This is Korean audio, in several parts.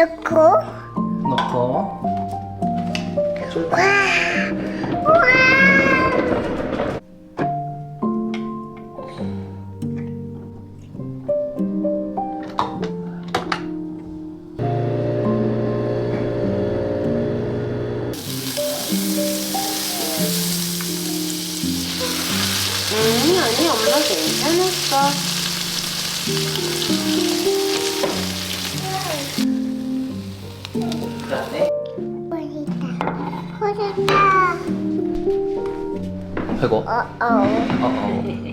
넣고 넣고 와, 와. 음, 아니, 엄마 괜찮았어. 해고 어, 어. 어 어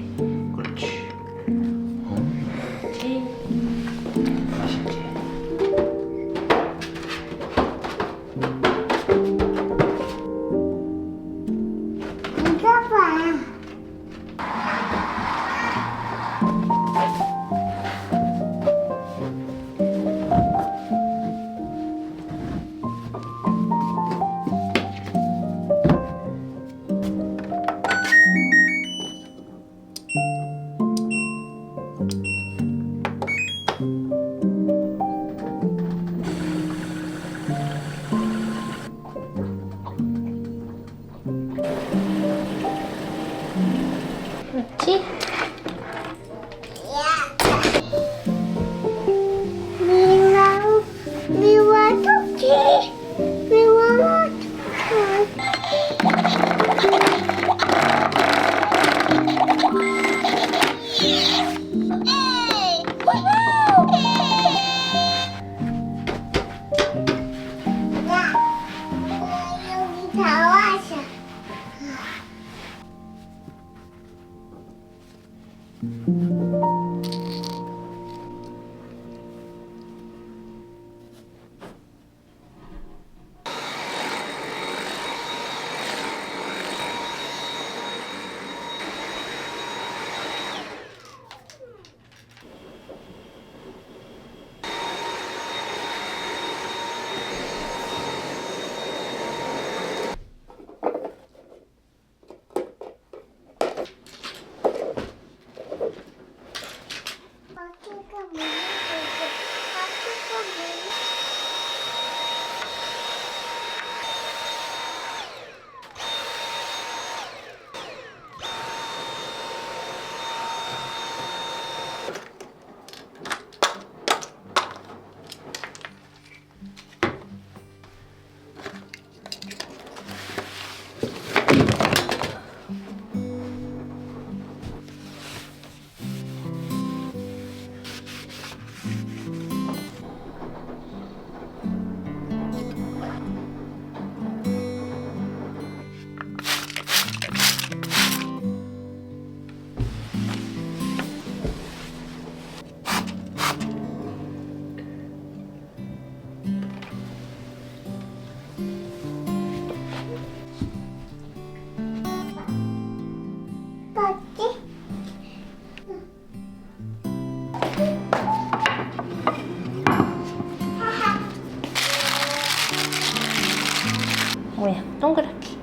동그랗게.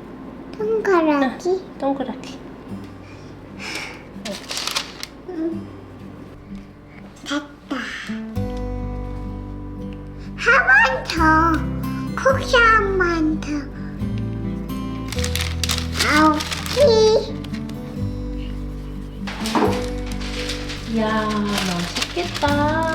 손가락이 동그랗게. 됐다. 한 번 더. 쿠키 한 번 더. 아홉 키. 이야, 맛있겠다.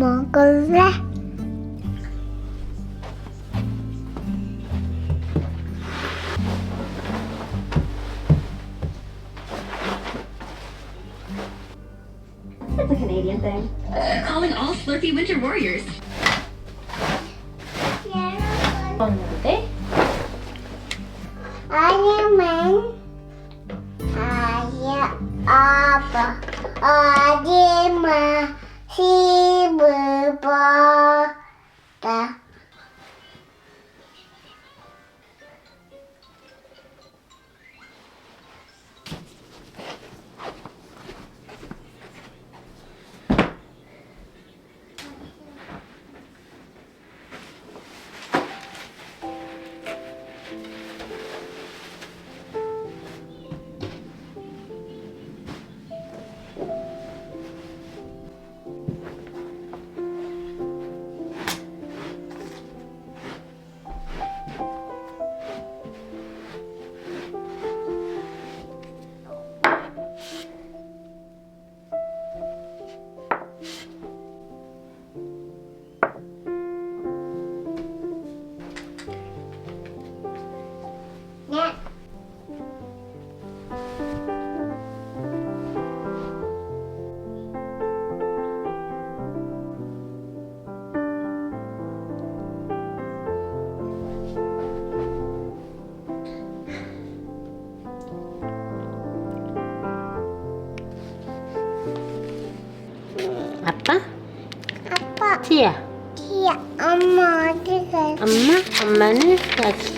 It's a Canadian thing. Calling all Slurpee Winter Warriors. 먹는데 아니면 아야 아빠 아니면 спасибо, папа. Tia. Tia, amma, tia. Amma, amma, tia.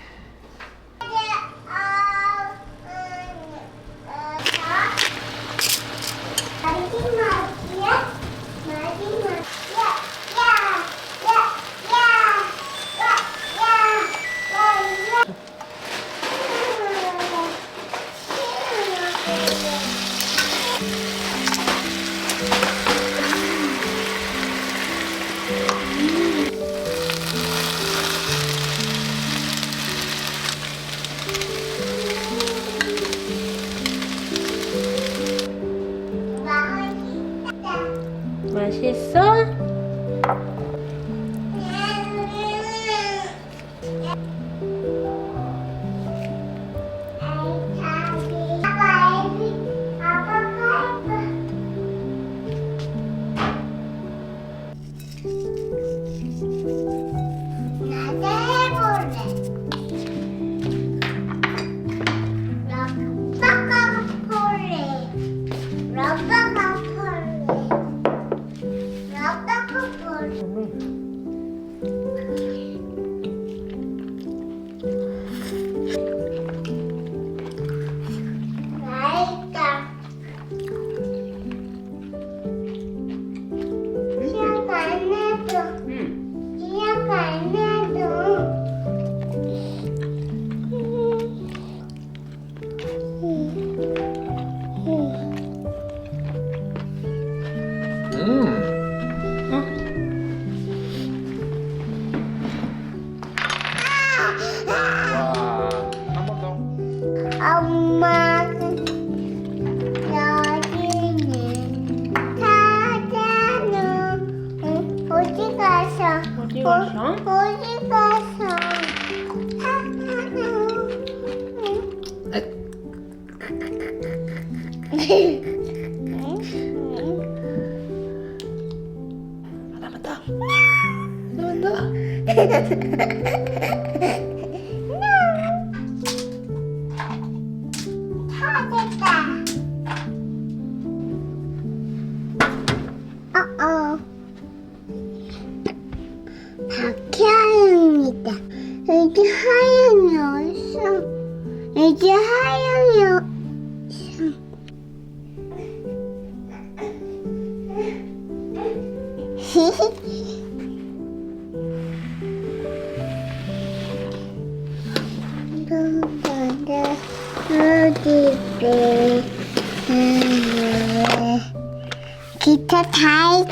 Bye. ligação. Por ligação? Por ligação. Levanta. Levanta. 없어. 여기 하얀이 없어. 누구를 어디 배 기타 다.